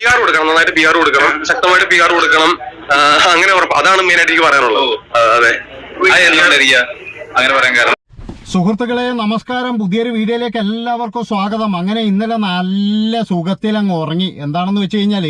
P R കൊടുക്കണം നന്നായിട്ട് P R കൊടുക്കണം ശക്തമായിട്ട് പി ആർ കൊടുക്കണം. അങ്ങനെ ഉറപ്പ് അതാണ് മെയിൻ ആയിട്ട് എനിക്ക് പറയാനുള്ളത്. അതെ. അങ്ങനെ പറയാൻ കാരണം. സുഹൃത്തുക്കളെ നമസ്കാരം. പുതിയൊരു വീഡിയോയിലേക്ക് എല്ലാവർക്കും സ്വാഗതം. അങ്ങനെ ഇന്നലെ നല്ല സുഖത്തിൽ അങ്ങ് ഉറങ്ങി. എന്താണെന്ന് വെച്ച് കഴിഞ്ഞാൽ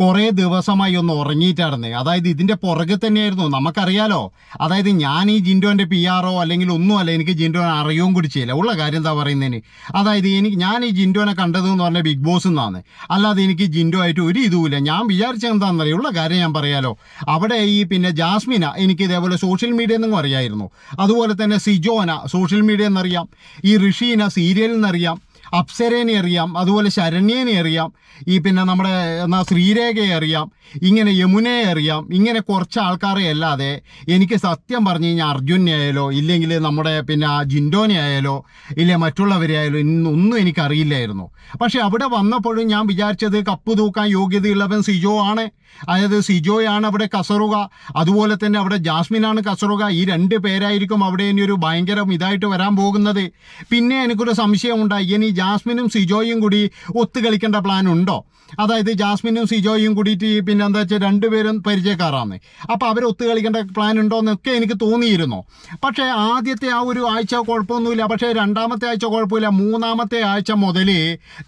കുറെ ദിവസമായി ഒന്ന് ഉറങ്ങിയിട്ടായിരുന്നേ. അതായത് ഇതിന്റെ പുറകെ തന്നെയായിരുന്നു. നമുക്കറിയാലോ. അതായത് ഞാൻ ഈ ജിൻഡോന്റെ പി ആറോ അല്ലെങ്കിൽ ഒന്നുമല്ല എനിക്ക് ജിൻഡോനെ അറിയുകയും കൂടി ചെയ്യില്ല. ഉള്ള കാര്യം എന്താ പറയുന്നതിന് അതായത് എനിക്ക് ഞാൻ ഈ ജിൻഡോനെ കണ്ടത് എന്ന് പറഞ്ഞാൽ ബിഗ് ബോസ് എന്നാണ് അല്ലാതെ എനിക്ക് ജിൻഡോ ആയിട്ട് ഒരു ഇതുമില്ല ഞാൻ വിചാരിച്ചത് എന്താണെന്നറിയോ ഉള്ള കാര്യം ഞാൻ പറയാലോ. അവിടെ ഈ പിന്നെ ജാസ്മിന എനിക്ക് ഇതേപോലെ സോഷ്യൽ മീഡിയ എന്നും അറിയായിരുന്നു. അതുപോലെ തന്നെ സിജോന സോഷ്യൽ മീഡിയ എന്നറിയാം ഈ ഋഷീന സീരിയലിൽ നിന്നറിയാം. അപ്സരേനെ അറിയാം അതുപോലെ ശരണ്യേനെ അറിയാം ഈ പിന്നെ നമ്മുടെ എന്നാ ശ്രീരേഖയെ അറിയാം ഇങ്ങനെ യമുനയെ അറിയാം ഇങ്ങനെ കുറച്ച് ആൾക്കാരെ അല്ലാതെ എനിക്ക് സത്യം പറഞ്ഞു കഴിഞ്ഞാൽ അർജുനെ ആയാലോ ഇല്ലെങ്കിൽ നമ്മുടെ പിന്നെ ജിൻഡോനെ ആയാലോ ഇല്ലെ മറ്റുള്ളവരെ ആയാലോ ഇന്നൊന്നും എനിക്കറിയില്ലായിരുന്നു. പക്ഷെ അവിടെ വന്നപ്പോഴും ഞാൻ വിചാരിച്ചത് കപ്പ് തൂക്കാൻ യോഗ്യതയുള്ളവൻ സിജോ ആണ്. അതായത് സിജോയാണ് അവിടെ കസറുക അതുപോലെ തന്നെ അവിടെ ജാസ്മിനാണ് കസറുക. ഈ രണ്ട് പേരായിരിക്കും അവിടെ ഇനി ഒരു ഭയങ്കര ഇതായിട്ട് വരാൻ പോകുന്നത്. പിന്നെ എനിക്കൊരു സംശയം ഉണ്ടായി ഇനി ജാസ്മിനും സിജോയും കൂടി ഒത്തു കളിക്കേണ്ട പ്ലാൻ ഉണ്ടോ? അതായത് ജാസ്മിനും സിജോയും കൂടിയിട്ട് പിന്നെ എന്താ വെച്ചാൽ രണ്ടുപേരും പരിചയക്കാരാണ്. അപ്പോൾ അവർ ഒത്തു കളിക്കേണ്ട പ്ലാൻ ഉണ്ടോ എന്നൊക്കെ എനിക്ക് തോന്നിയിരുന്നു. പക്ഷേ ആദ്യത്തെ ആ ഒരു ആഴ്ച കുഴപ്പമൊന്നുമില്ല. പക്ഷേ രണ്ടാമത്തെ ആഴ്ച കുഴപ്പമില്ല. മൂന്നാമത്തെ ആഴ്ച മുതൽ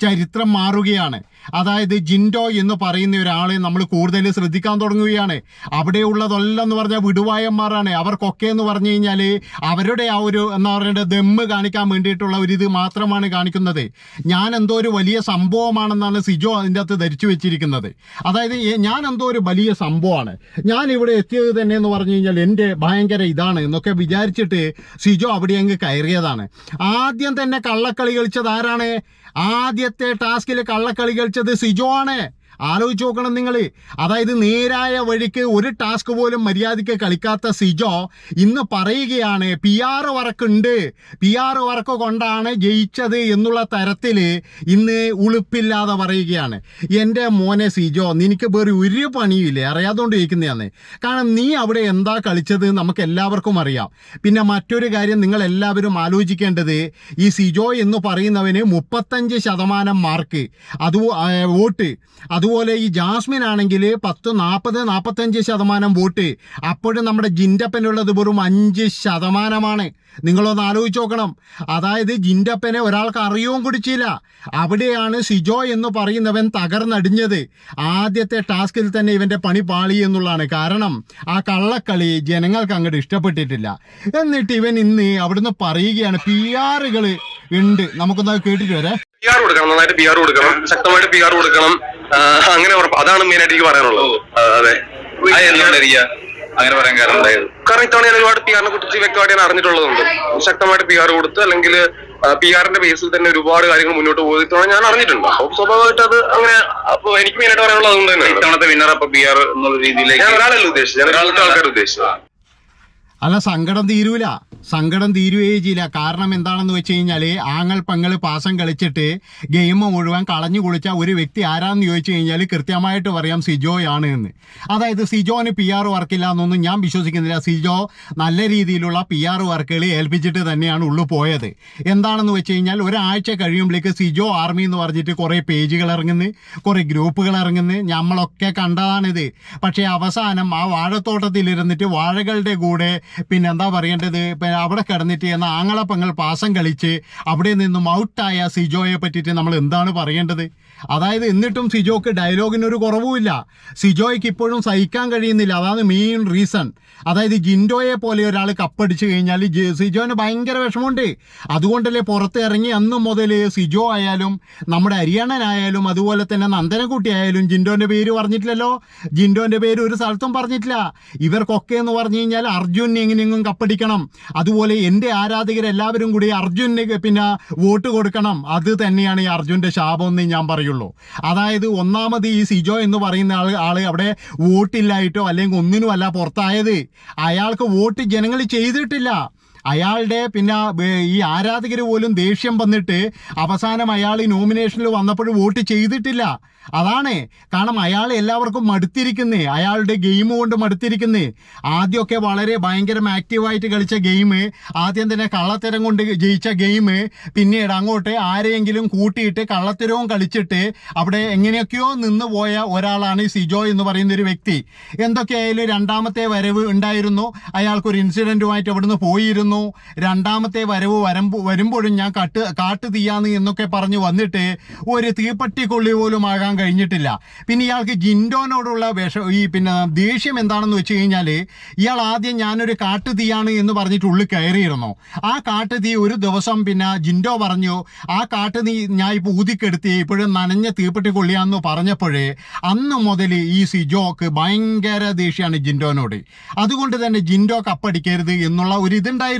ചരിത്രം മാറുകയാണ്. അതായത് ജിൻഡോ എന്ന് പറയുന്ന ഒരാളെ നമ്മൾ കൂടുതൽ ശ്രദ്ധിക്കാൻ തുടങ്ങുകയാണ്. അവിടെയുള്ളതെല്ലാം എന്ന് പറഞ്ഞാൽ വിടുവായന്മാരാണ്. അവർക്കൊക്കെ എന്ന് പറഞ്ഞു കഴിഞ്ഞാൽ അവരുടെ ആ ഒരു എന്താ പറയേണ്ടത് ദമ്മ് കാണിക്കാൻ വേണ്ടിയിട്ടുള്ള ഒരു ഇത് മാത്രമാണ് കാണിക്കുന്നത്. ഞാൻ എന്തോ ഒരു വലിയ സംഭവമാണെന്നാണ് സിജോ അതിന്റെ അകത്ത് ധരിച്ചു വെച്ചിരിക്കുന്നത്. അതായത് ഞാൻ എന്തോ ഒരു വലിയ സംഭവമാണ്. ഞാൻ ഇവിടെ എത്തിയത് തന്നെ എന്ന് പറഞ്ഞു കഴിഞ്ഞാൽ എന്റെ ഭയങ്കര ഇതാണ് എന്നൊക്കെ വിചാരിച്ചിട്ട് സിജോ അവിടെ അങ്ങ് കയറിയതാണ്. ആദ്യം തന്നെ കള്ളക്കളി കളിച്ചത് ആരാണ്? ആദ്യത്തെ ടാസ്കിൽ കള്ളക്കളി കളിച്ചത് സിജോ ആണ്. ആലോചിച്ച് നോക്കണം നിങ്ങൾ അതായത് നേരായ വഴിക്ക് ഒരു ടാസ്ക് പോലും മര്യാദയ്ക്ക് കളിക്കാത്ത സിജോ ഇന്ന് പറയുകയാണ് പി ആർ വർക്കുണ്ട് പി ആർ വർക്ക് കൊണ്ടാണ് ജയിച്ചത് എന്നുള്ള തരത്തിൽ ഇന്ന് ഉളുപ്പില്ലാതെ പറയുകയാണ്. എന്റെ മോനെ സിജോ നിനക്ക് വേറെ ഒരു പണിയില്ലേ അറിയാതുകൊണ്ട് ചോദിക്കുന്നതാണ്. കാരണം നീ അവിടെ എന്താ കളിച്ചത് നമുക്ക് എല്ലാവർക്കും അറിയാം. പിന്നെ മറ്റൊരു കാര്യം നിങ്ങൾ എല്ലാവരും ആലോചിക്കേണ്ടത് ഈ സിജോ എന്ന് പറയുന്നവന് മുപ്പത്തഞ്ച് ശതമാനം മാർക്ക് അത് വോട്ട്. അതുപോലെ ഈ ജാസ്മിൻ ആണെങ്കിൽ പത്ത് നാൽപ്പത് നാൽപ്പത്തഞ്ച് ശതമാനം വോട്ട്. അപ്പോഴും നമ്മുടെ ജിൻഡപ്പനുള്ളത് വെറും അഞ്ച് ശതമാനമാണ്. നിങ്ങളൊന്ന് ആലോചിച്ച് നോക്കണം. അതായത് ജിൻഡപ്പനെ ഒരാൾക്ക് അറിയുകയും കുടിച്ചില്ല അവിടെയാണ് സിജോ എന്ന് പറയുന്നവൻ തകർന്നടിഞ്ഞത്. ആദ്യത്തെ ടാസ്കിൽ തന്നെ ഇവന്റെ പണി പാളി എന്നുള്ളതാണ് കാരണം ആ കള്ളക്കളി ജനങ്ങൾക്ക് അങ്ങോട്ട് ഇഷ്ടപ്പെട്ടിട്ടില്ല. എന്നിട്ട് ഇവൻ ഇന്ന് അവിടുന്ന് പറയുകയാണ് പി ആറുകൾ ഉണ്ട്. നമുക്കൊന്ന് കേട്ടിട്ട് വരെ. പി ആർ കൊടുക്കണം നന്നായിട്ട് പി ആർ കൊടുക്കണം ശക്തമായിട്ട് പി ആർ കൊടുക്കണം അങ്ങനെ അതാണ് മെയിൻ ആയിട്ട് എനിക്ക് പറയാനുള്ളത്. അതെ. അങ്ങനെ പറയാൻ കാരണം കാരണം ഇത്തവണ ഞാൻ ഒരുപാട് പി ആറിനെ കുറിച്ച് വ്യക്തമായിട്ട് ഞാൻ അറിഞ്ഞിട്ടുള്ളതുണ്ട്. ശക്തമായിട്ട് പി ആർ കൊടുത്ത് അല്ലെങ്കിൽ പി ആറിന്റെ ബേസിൽ തന്നെ ഒരുപാട് കാര്യങ്ങൾ മുന്നോട്ട് പോയി ഇത്തവണ ഞാൻ അറിഞ്ഞിട്ടുണ്ട്. അപ്പൊ സ്വാഭാവികമായിട്ട് അത് അങ്ങനെ അപ്പൊ എനിക്ക് മെയിൻ ആയിട്ട് പറയാനുള്ളത് അതുകൊണ്ട് തന്നെ ഇത്തവണത്തെ വിന്നർ അപ്പൊ പി ആർ എന്നുള്ള രീതിയിലേക്ക് ഞാൻ ഒരാളല്ല ഉദ്ദേശിച്ചത്? ഞാൻ ഒരാൾക്ക് ആൾക്കാർ ഉദ്ദേശിച്ചത്. അല്ല സങ്കടം തീരൂല. സങ്കടം തീരുകയേ ചെയ്യില്ല. കാരണം എന്താണെന്ന് വെച്ച് കഴിഞ്ഞാൽ ആങ്ങൾ പങ്ങൾ പാസം കളിച്ചിട്ട് ഗെയിം മുഴുവൻ കളഞ്ഞു കുളിച്ച ഒരു വ്യക്തി ആരാന്ന് ചോദിച്ചു കഴിഞ്ഞാൽ കൃത്യമായിട്ട് പറയാം സിജോയാണ് എന്ന്. അതായത് സിജോന് പി ആർ വർക്കില്ല എന്നൊന്നും ഞാൻ വിശ്വസിക്കുന്നില്ല. സിജോ നല്ല രീതിയിലുള്ള പി ആർ വർക്കുകൾ ഏൽപ്പിച്ചിട്ട് തന്നെയാണ് ഉള്ളു പോയത്. എന്താണെന്ന് വെച്ച് കഴിഞ്ഞാൽ ഒരാഴ്ച കഴിയുമ്പോഴേക്ക് സിജോ ആർമി എന്ന് പറഞ്ഞിട്ട് കുറേ പേജുകൾ ഇറങ്ങുന്നു. കുറേ ഗ്രൂപ്പുകൾ ഇറങ്ങുന്നു. നമ്മളൊക്കെ കണ്ടതാണിത്. പക്ഷേ അവസാനം ആ വാഴത്തോട്ടത്തിലിരുന്നിട്ട് വാഴകളുടെ കൂടെ പിന്നെന്താ പറയേണ്ടത്? അവിടെ കിടന്നിട്ട് എന്ന ആങ്ങളപ്പങ്ങൾ പാസം കളിച്ച് അവിടെ നിന്നും ഔട്ടായ സിജോയെ പറ്റിയിട്ട് നമ്മൾ എന്താണ് പറയേണ്ടത്? അതായത് എന്നിട്ടും സിജോക്ക് ഡയലോഗിനൊരു കുറവുമില്ല. സിജോയ്ക്ക് ഇപ്പോഴും സഹിക്കാൻ കഴിയുന്നില്ല. അതാണ് മെയിൻ റീസൺ അതായത് ജിൻഡോയെ പോലെ ഒരാൾ കപ്പടിച്ചു കഴിഞ്ഞാൽ സിജോന് ഭയങ്കര വിഷമമുണ്ട്. അതുകൊണ്ടല്ലേ പുറത്ത് ഇറങ്ങി അന്ന് മുതൽ സിജോ ആയാലും നമ്മുടെ ഹരിയാണനായാലും അതുപോലെ തന്നെ നന്ദനക്കുട്ടി ആയാലും ജിൻഡോന്റെ പേര് പറഞ്ഞിട്ടില്ലല്ലോ? ജിൻഡോന്റെ പേര് ഒരു സ്ഥലത്തും പറഞ്ഞിട്ടില്ല. ഇവർക്കൊക്കെ എന്ന് പറഞ്ഞു കഴിഞ്ഞാൽ അർജുൻ എങ്ങനെയെങ്കിലും കപ്പടിക്കണം. അതുപോലെ എന്റെ ആരാധകരെല്ലാവരും കൂടി അർജുന് പിന്നെ വോട്ട് കൊടുക്കണം. അത് തന്നെയാണ് ഈ അർജുന്റെ ശാപം എന്ന് ഞാൻ പറയുള്ളൂ അതായത് ഒന്നാമത് ഈ സിജോ എന്ന് പറയുന്ന ആൾ ആൾ അവിടെ വോട്ടില്ലായിട്ടോ അല്ലെങ്കിൽ ഒന്നിനുമല്ല പുറത്തായത്. അയാൾക്ക് വോട്ട് ജനങ്ങൾ ചെയ്തിട്ടില്ല. അയാളുടെ പിന്നെ ഈ ആരാധകർ പോലും ദേഷ്യം വന്നിട്ട് അവസാനം അയാൾ ഈ നോമിനേഷനിൽ വന്നപ്പോൾ വോട്ട് ചെയ്തിട്ടില്ല. അതാണ്. കാരണം അയാൾ എല്ലാവർക്കും മടുത്തിരിക്കുന്നേ. അയാളുടെ ഗെയിം കൊണ്ട് മടുത്തിരിക്കുന്നേ. ആദ്യമൊക്കെ വളരെ ഭയങ്കര ആക്റ്റീവായിട്ട് കളിച്ച ഗെയിം ആദ്യം തന്നെ കള്ളത്തരം കൊണ്ട് ജയിച്ച ഗെയിം പിന്നീട് അങ്ങോട്ട് ആരെയെങ്കിലും കൂട്ടിയിട്ട് കള്ളത്തരവും കളിച്ചിട്ട് അവിടെ എങ്ങനെയൊക്കെയോ നിന്ന് പോയ ഒരാളാണ് സിജോ എന്ന് പറയുന്ന ഒരു വ്യക്തി. എന്തൊക്കെയായാലും രണ്ടാമത്തെ വരവ് ഉണ്ടായിരുന്നു. അയാൾക്കൊരു ഇൻസിഡന്റുമായിട്ട് അവിടുന്ന് പോയിരുന്നു. രണ്ടാമത്തെ വരവ് വരുമ്പോ വരുമ്പോഴും ഞാൻ കട്ട് കാട്ട് തീയാന്ന് എന്നൊക്കെ പറഞ്ഞു വന്നിട്ട് ഒരു തീപ്പട്ടിക്കൊള്ളി പോലും ആകാൻ കഴിഞ്ഞിട്ടില്ല. പിന്നെ ഇയാൾക്ക് ജിൻഡോനോടുള്ള വിഷ ഈ പിന്നെ ദേഷ്യം എന്താണെന്ന് വെച്ച് കഴിഞ്ഞാൽ ഇയാൾ ആദ്യം ഞാനൊരു കാട്ടു തീയാണ് എന്ന് പറഞ്ഞിട്ട് ഉള്ളിൽ കയറിയിരുന്നു. ആ കാട്ട് തീ ഒരു ദിവസം പിന്നെ ജിൻഡോ പറഞ്ഞു ആ കാട്ട് തീ ഞാൻ ഇപ്പോൾ ഊതിക്കെടുത്തി ഇപ്പോഴും നനഞ്ഞ തീപ്പെട്ടി കൊള്ളിയാന്ന് പറഞ്ഞപ്പോഴേ അന്ന് മുതൽ ഈ സിജോക്ക് ഭയങ്കര ദേഷ്യമാണ് ജിൻഡോനോട്. അതുകൊണ്ട് തന്നെ ജിൻഡോ കപ്പടിക്കരുത് എന്നുള്ള ഒരു ഇതുണ്ടായിരുന്നു.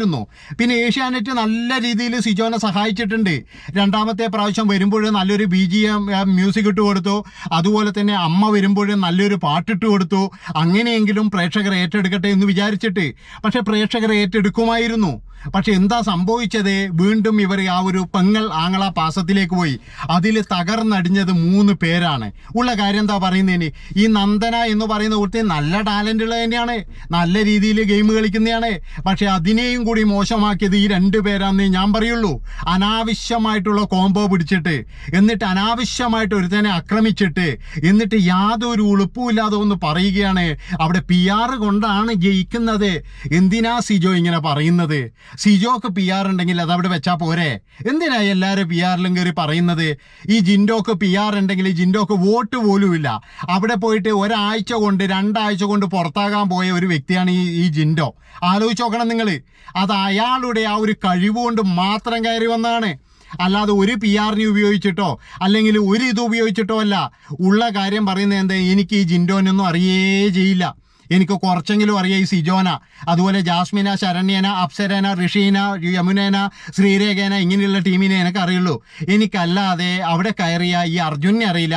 പിന്നെ ഏഷ്യാനെറ്റ് നല്ല രീതിയിൽ സിജോനെ സഹായിച്ചിട്ടുണ്ട്. രണ്ടാമത്തെ പ്രാവശ്യം വരുമ്പോൾ നല്ലൊരു ബി ജി എം മ്യൂസിക് ഇട്ട് കൊടുത്തു. അതുപോലെ തന്നെ അമ്മ വരുമ്പോൾ നല്ലൊരു പാട്ടിട്ട് കൊടുത്തു. അങ്ങനെയെങ്കിലും പ്രേക്ഷകർ ഏറ്റെടുക്കട്ടെ എന്ന് വിചാരിച്ചിട്ട്. പക്ഷേ പ്രേക്ഷകർ ഏറ്റെടുക്കുമായിരുന്നു. പക്ഷെ എന്താ സംഭവിച്ചത്? വീണ്ടും ഇവർ ആ ഒരു പെങ്ങൾ ആങ്ങള പാസത്തിലേക്ക് പോയി. അതിൽ തകർന്നടിഞ്ഞത് മൂന്ന് പേരാണ്. ഉള്ള കാര്യം എന്താ പറയുന്നതിന് ഈ നന്ദന എന്ന് പറയുന്ന കുട്ടി നല്ല ടാലന്റ് ഉള്ളത് തന്നെയാണ്. നല്ല രീതിയിൽ ഗെയിം കളിക്കുന്നതാണ് പക്ഷെ അതിനെയും കൂടി മോശമാക്കിയത് ഈ രണ്ട് പേരാന്നേ ഞാൻ പറയുള്ളൂ. അനാവശ്യമായിട്ടുള്ള കോംബോ പിടിച്ചിട്ട് എന്നിട്ട് അനാവശ്യമായിട്ട് ഒരുത്തനെ ആക്രമിച്ചിട്ട് എന്നിട്ട് യാതൊരു ഉളുപ്പുമില്ലാതെ ഒന്ന് പറയുകയാണ്. അവിടെ പി ആർ കൊണ്ടാണ് ജയിക്കുന്നത്. എന്തിനാ സിജോ ഇങ്ങനെ പറയുന്നത്? സിജോക്ക് പി ആർ ഉണ്ടെങ്കിൽ അത് അവിടെ വെച്ചാൽ പോരെ? എന്തിനാ എല്ലാവരും പി ആറിലും കയറി പറയുന്നത്? ഈ ജിൻഡോക്ക് പി ആർ ഉണ്ടെങ്കിൽ ജിൻഡോക്ക് വോട്ട് പോലും ഇല്ല. അവിടെ പോയിട്ട് ഒരാഴ്ച കൊണ്ട് രണ്ടാഴ്ച കൊണ്ട് പുറത്താകാൻ പോയ ഒരു വ്യക്തിയാണ് ഈ ഈ ജിൻഡോ. ആലോചിച്ച് നോക്കണം നിങ്ങൾ അത് അയാളുടെ ആ ഒരു കഴിവുകൊണ്ട് മാത്രം കയറി വന്നതാണ്. അല്ലാതെ ഒരു പി ആറിനെ ഉപയോഗിച്ചിട്ടോ അല്ലെങ്കിൽ ഒരു ഇത് ഉപയോഗിച്ചിട്ടോ അല്ല. ഉള്ള കാര്യം പറയുന്നത് എന്താ എനിക്ക് ഈ ജിൻഡോനൊന്നും അറിയേ ചെയ്യില്ല. എനിക്ക് കുറച്ചെങ്കിലും അറിയാം ഈ സിജോന. അതുപോലെ ജാസ്മിന ശരണ്യന അപ്സരന ഋഷീന യമുനേന ശ്രീരേഖേന ഇങ്ങനെയുള്ള ടീമിനെ എനിക്ക് അറിയുള്ളൂ. എനിക്കല്ലാതെ അവിടെ കയറിയ ഈ അർജുനെ അറിയില്ല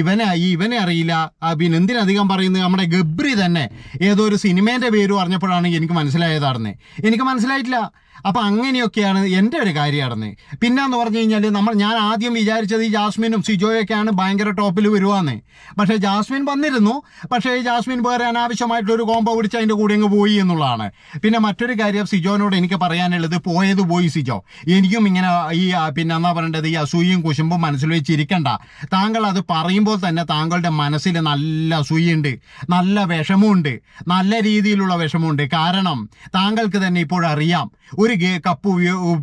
ഇവനെ ഈ ഇവനെ അറിയില്ല. പിന്നെ എന്തിനധികം പറയുന്നത് നമ്മുടെ ഗബ്രി തന്നെ. ഏതോ ഒരു സിനിമേന്റെ പേര് പറഞ്ഞപ്പോഴാണ് എനിക്ക് മനസ്സിലായതാർന്നേ എനിക്ക് മനസ്സിലായിട്ടില്ല. അപ്പൊ അങ്ങനെയൊക്കെയാണ് എന്റെ ഒരു കാര്യം നടന്നത് പിന്നെ പിന്നെന്ന് പറഞ്ഞു കഴിഞ്ഞാൽ നമ്മൾ ഞാൻ ആദ്യം വിചാരിച്ചത് ഈ ജാസ്മിനും സിജോയൊക്കെയാണ് ഭയങ്കര ടോപ്പിൽ വരുവാന്ന്. പക്ഷേ ജാസ്മിൻ വന്നിരുന്നു. പക്ഷേ ഈ ജാസ്മിൻ വേറെ അനാവശ്യമായിട്ടൊരു കോമ്പോ പിടിച്ച് അതിന്റെ കൂടെ അങ്ങ് പോയി എന്നുള്ളതാണ്. പിന്നെ മറ്റൊരു കാര്യം സിജോനോട് എനിക്ക് പറയാനുള്ളത് പോയത് പോയി സിജോ. എനിക്കും ഇങ്ങനെ ഈ പിന്നെ എന്നാ പറയേണ്ടത്? ഈ അസൂയയും കുശുമ്പും മനസ്സിൽ വെച്ചിരിക്കണ്ട. താങ്കൾ അത് പറയുമ്പോൾ തന്നെ താങ്കളുടെ മനസ്സിൽ നല്ല അസൂയുണ്ട്. നല്ല വിഷമമുണ്ട്. നല്ല രീതിയിലുള്ള വിഷമമുണ്ട്. കാരണം താങ്കൾക്ക് തന്നെ ഇപ്പോഴറിയാം. ഒരു കപ്പ്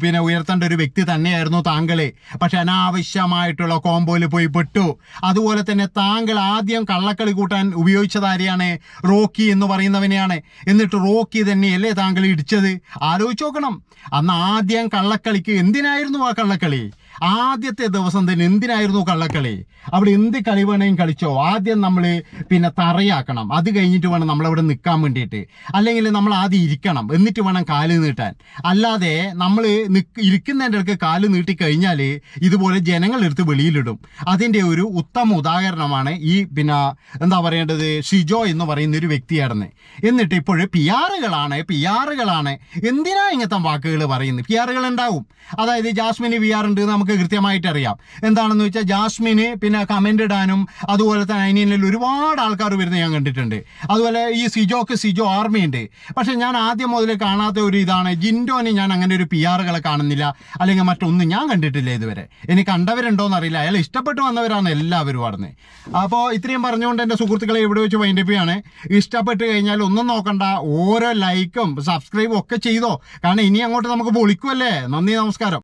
പിന്നെ ഉയർത്തേണ്ട ഒരു വ്യക്തി തന്നെയായിരുന്നു താങ്കളെ. പക്ഷെ അനാവശ്യമായിട്ടുള്ള കോമ്പോയിൽ പോയി പെട്ടു. അതുപോലെ തന്നെ താങ്കൾ ആദ്യം കള്ളക്കളി കൂട്ടാൻ ഉപയോഗിച്ചത് ആരെയാണ്? റോക്കി എന്ന് പറയുന്നവനെയാണ്. എന്നിട്ട് റോക്കി തന്നെയല്ലേ താങ്കൾ ഇടിച്ചത്? ആലോചിച്ച് നോക്കണം. അന്ന് ആദ്യം കള്ളക്കളിക്ക് എന്തിനായിരുന്നു ആ കള്ളക്കളി? ആദ്യത്തെ ദിവസം തന്നെ എന്തിനായിരുന്നു കള്ളക്കളി? അവിടെ എന്ത് കളി വേണമെങ്കിലും കളിച്ചോ ആദ്യം നമ്മൾ പിന്നെ തറയാക്കണം. അത് കഴിഞ്ഞിട്ട് വേണം നമ്മളവിടെ നിൽക്കാൻ വേണ്ടിയിട്ട്. അല്ലെങ്കിൽ നമ്മൾ ആദ്യം ഇരിക്കണം എന്നിട്ട് വേണം കാൽ നീട്ടാൻ. അല്ലാതെ നമ്മൾ ഇരിക്കുന്നതിന്റെ ഇടയ്ക്ക് കാൽ നീട്ടി കഴിഞ്ഞാൽ ഇതുപോലെ ജനങ്ങളെടുത്ത് വെളിയിലിടും. അതിന്റെ ഒരു ഉത്തമ ഉദാഹരണമാണ് ഈ പിന്നെ എന്താ പറയേണ്ടത്? ഷിജോ എന്ന് പറയുന്ന ഒരു വ്യക്തിയായിരുന്നു. എന്നിട്ട് ഇപ്പോൾ പി ആറുകളാണ് പി ആറുകളാണ് എന്തിനാ ഇങ്ങനത്തെ വാക്കുകൾ പറയുന്നത്? പി ആറുകൾ ഉണ്ടാവും. അതായത് ജാസ്മിന് പി ആർ ഉണ്ട് എന്ന് നമുക്ക് കൃത്യമായിട്ട് അറിയാം. എന്താണെന്ന് വെച്ചാൽ ജാസ്മിന് പിന്നെ കമന്റ് ഇടാനും അതുപോലെ തന്നെ അതിനിൽ ഒരുപാട് ആൾക്കാർ വരുന്നത് ഞാൻ കണ്ടിട്ടുണ്ട്. അതുപോലെ ഈ സിജോക്ക് സിജോ ആർമിയുണ്ട്. പക്ഷേ ഞാൻ ആദ്യം മുതൽ കാണാത്ത ഒരു ഇതാണ്. ജിൻഡോന് ഞാൻ അങ്ങനെ ഒരു പി ആറുകളെ കാണുന്നില്ല. അല്ലെങ്കിൽ മറ്റൊന്നും ഞാൻ കണ്ടിട്ടില്ല ഇതുവരെ. ഇനി കണ്ടവരുണ്ടോ എന്നറിയില്ല അയാൾ ഇഷ്ടപ്പെട്ട് വന്നവരാണ് എല്ലാവരും അവിടുന്ന് അപ്പോൾ ഇത്രയും പറഞ്ഞുകൊണ്ട് എന്റെ സുഹൃത്തുക്കളെ ഇവിടെ വെച്ച് വൈൻഡപ്പ് ഇഷ്ടപ്പെട്ട് കഴിഞ്ഞാൽ ഒന്നും നോക്കണ്ട. ഓരോ ലൈക്കും സബ്സ്ക്രൈബും ഒക്കെ ചെയ്തോ. കാരണം ഇനി അങ്ങോട്ട് നമുക്ക് പൊളിക്കുമല്ലേ നന്ദി നമസ്കാരം.